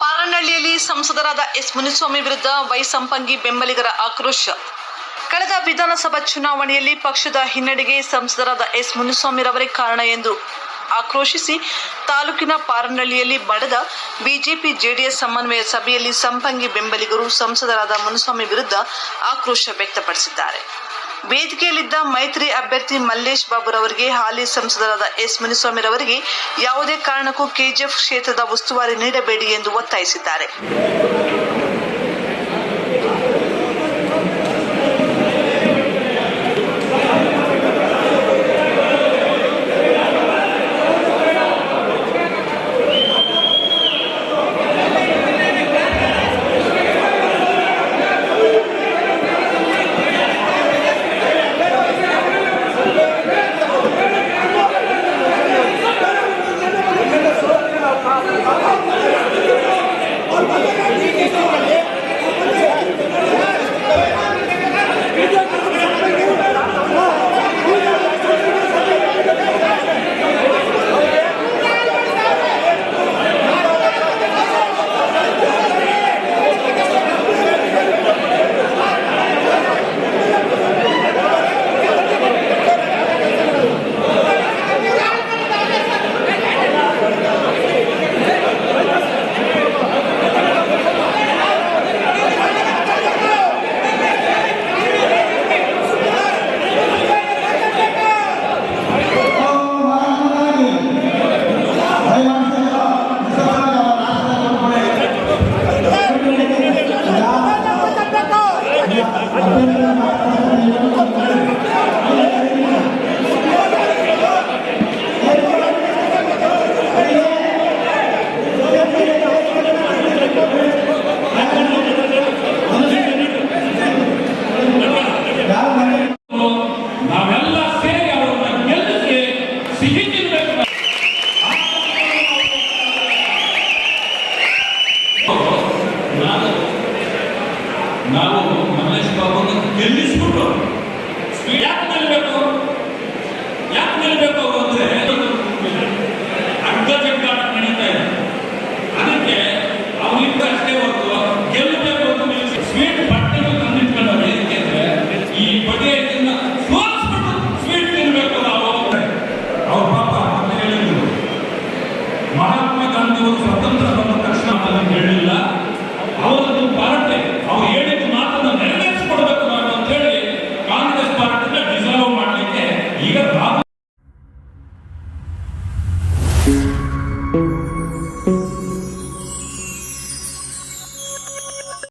ಪಾರನಹಳ್ಳಿಯಲ್ಲಿ ಸಂಸದರಾದ ಎಸ್ ಮುನಿಸ್ವಾಮಿ ವಿರುದ್ಧ ವೈ ಸಂಪಂಗಿ ಬೆಂಬಲಿಗರ ಆಕ್ರೋಶ. ಕಳೆದ ವಿಧಾನಸಭಾ ಚುನಾವಣೆಯಲ್ಲಿ ಪಕ್ಷದ ಹಿನ್ನಡೆಗೆ ಸಂಸದರಾದ ಎಸ್ ಮುನಿಸ್ವಾಮಿರವರೇ ಕಾರಣ ಎಂದು ಆಕ್ರೋಶಿಸಿ ತಾಲೂಕಿನ ಪಾರನಹಳ್ಳಿಯಲ್ಲಿ ಬಡದ ಬಿಜೆಪಿ ಜೆಡಿಎಸ್ ಸಮನ್ವಯ ಸಭೆಯಲ್ಲಿ ಸಂಪಂಗಿ ಬೆಂಬಲಿಗರು ಸಂಸದರಾದ ಮುನಿಸ್ವಾಮಿ ವಿರುದ್ಧ ಆಕ್ರೋಶ ವ್ಯಕ್ತಪಡಿಸಿದ್ದಾರೆ. ವೇದಿಕೆಯಲ್ಲಿದ್ದ ಮೈತ್ರಿ ಅಭ್ಯರ್ಥಿ ಮಲ್ಲೇಶ್ ಬಾಬುರವರಿಗೆ ಹಾಲಿ ಸಂಸದರಾದ ಎಸ್ ಮುನಿಸ್ವಾಮಿರವರಿಗೆ ಯಾವುದೇ ಕಾರಣಕ್ಕೂ ಕೆಜಿಎಫ್ ಕ್ಷೇತ್ರದ ಉಸ್ತುವಾರಿ ನೀಡಬೇಡಿ ಎಂದು ಒತ್ತಾಯಿಸಿದ್ದಾರೆ. ನಾವು ಮಲ್ಲೇಶ್ ಬಾಬುನ ಗೆಲ್ಲಿಸ್ಬಿಟ್ಟು ಯಾಕೆ ಗೆಲ್ಲಬೇಕು ಯಾಕೆ ಗೆಲ್ಲಬೇಕು ಅವರು ಡಿಸರ್ವ್ ಮಾಡ್ಲಿಕ್ಕೆ ಈಗ